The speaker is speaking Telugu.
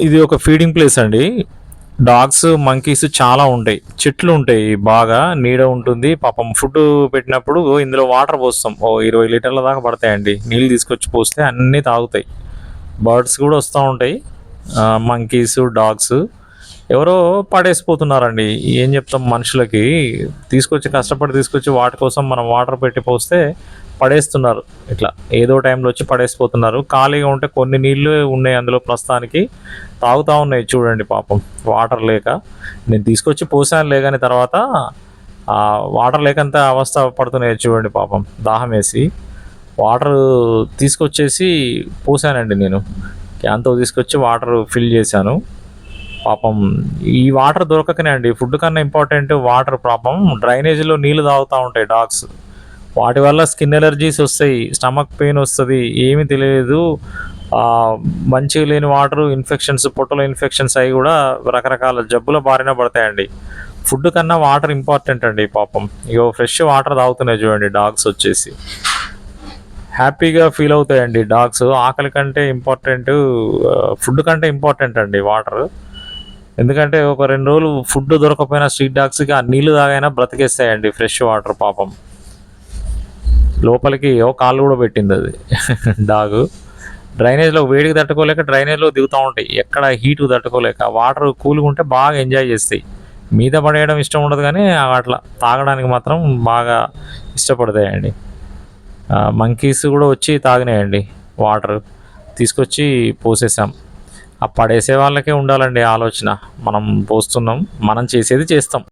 ఇది ఒక ఫీడింగ్ ప్లేస్ అండి. డాగ్స్ మంకీస్ చాలా ఉంటాయి. చెట్లు ఉంటాయి బాగా నీడ ఉంటుంది. పాపం ఫుడ్ పెట్టినప్పుడు ఇందులో వాటర్ పోస్తాం. ఓ ఇరవై లీటర్ల దాకా పడతాయండి. నీళ్ళు తీసుకొచ్చి పోస్తే అన్నీ తాగుతాయి. బర్డ్స్ కూడా వస్తూ ఉంటాయి. మంకీస్ డాగ్స్ ఎవరో పడేసిపోతున్నారండి. ఏం చెప్తాం మనుషులకి? తీసుకొచ్చి కష్టపడి తీసుకొచ్చి వాటి కోసం మనం వాటర్ పెట్టి పోస్తే పడేస్తున్నారు. ఇట్లా ఏదో టైంలో వచ్చి పడేసిపోతున్నారు. ఖాళీగా ఉంటే కొన్ని నీళ్ళు ఉన్నాయి అందులో ప్రస్తుతానికి. తాగుతూ ఉన్నాయి చూడండి పాపం. వాటర్ లేక. నేను తీసుకొచ్చి పోసాను లేకని తర్వాత వాటర్ లేకంత అవస్థ పడుతున్నాయి చూడండి పాపం. దాహం వేసి. వాటర్ తీసుకొచ్చేసి పోసానండి నేను. క్యాన్తో తీసుకొచ్చి వాటర్ ఫిల్ చేశాను. పాపం ఈ వాటర్ దొరకకనే అండి. ఫుడ్ కన్నా ఇంపార్టెంట్ వాటర్ పాపం. డ్రైనేజీలో నీళ్ళు తాగుతూ ఉంటాయి డాగ్స్. వాటి వల్ల స్కిన్ ఎలర్జీస్ వస్తాయి స్టమక్ పెయిన్ వస్తుంది ఏమీ తెలియదు. మంచి మంచిగా లేని వాటర్ ఇన్ఫెక్షన్స్ పొట్టలో ఇన్ఫెక్షన్స్ అవి కూడా రకరకాల జబ్బుల బారిన పడతాయండి. ఫుడ్ కన్నా వాటర్ ఇంపార్టెంట్ అండి పాపం. ఇగో ఫ్రెష్ వాటర్ తాగుతున్నాయి చూడండి డాగ్స్ వచ్చేసి. హ్యాపీగా ఫీల్ అవుతాయండి డాగ్స్. ఆకలి కంటే ఇంపార్టెంట్ ఫుడ్ కంటే ఇంపార్టెంట్ అండి వాటర్. ఎందుకంటే ఒక రెండు రోజులు ఫుడ్ దొరకపోయినా స్ట్రీట్ డాగ్స్కి ఆ నీళ్ళు తాగైనా బ్రతికేస్తాయండి ఫ్రెష్ వాటర్ పాపం. లోపలికి ఓ కాళ్ళు కూడా పెట్టింది అది. డాగ్ డ్రైనేజ్లో వేడికి తట్టుకోలేక డ్రైనేజ్లో దిగుతూ ఉంటాయి. ఎక్కడ హీట్ తట్టుకోలేక వాటర్ కూల్గా ఉంటే బాగా ఎంజాయ్ చేస్తాయి. మీద పడేయడం ఇష్టం ఉండదు కానీ అట్లా తాగడానికి మాత్రం బాగా ఇష్టపడతాయండి. మంకీస్ కూడా వచ్చి తాగినాయండి వాటర్ తీసుకొచ్చి పోసేసాం. ఆ పడేసే వాళ్ళకే ఉండాలండి ఆలోచన. మనం పోస్తున్నాం మనం చేసేది చేస్తాం.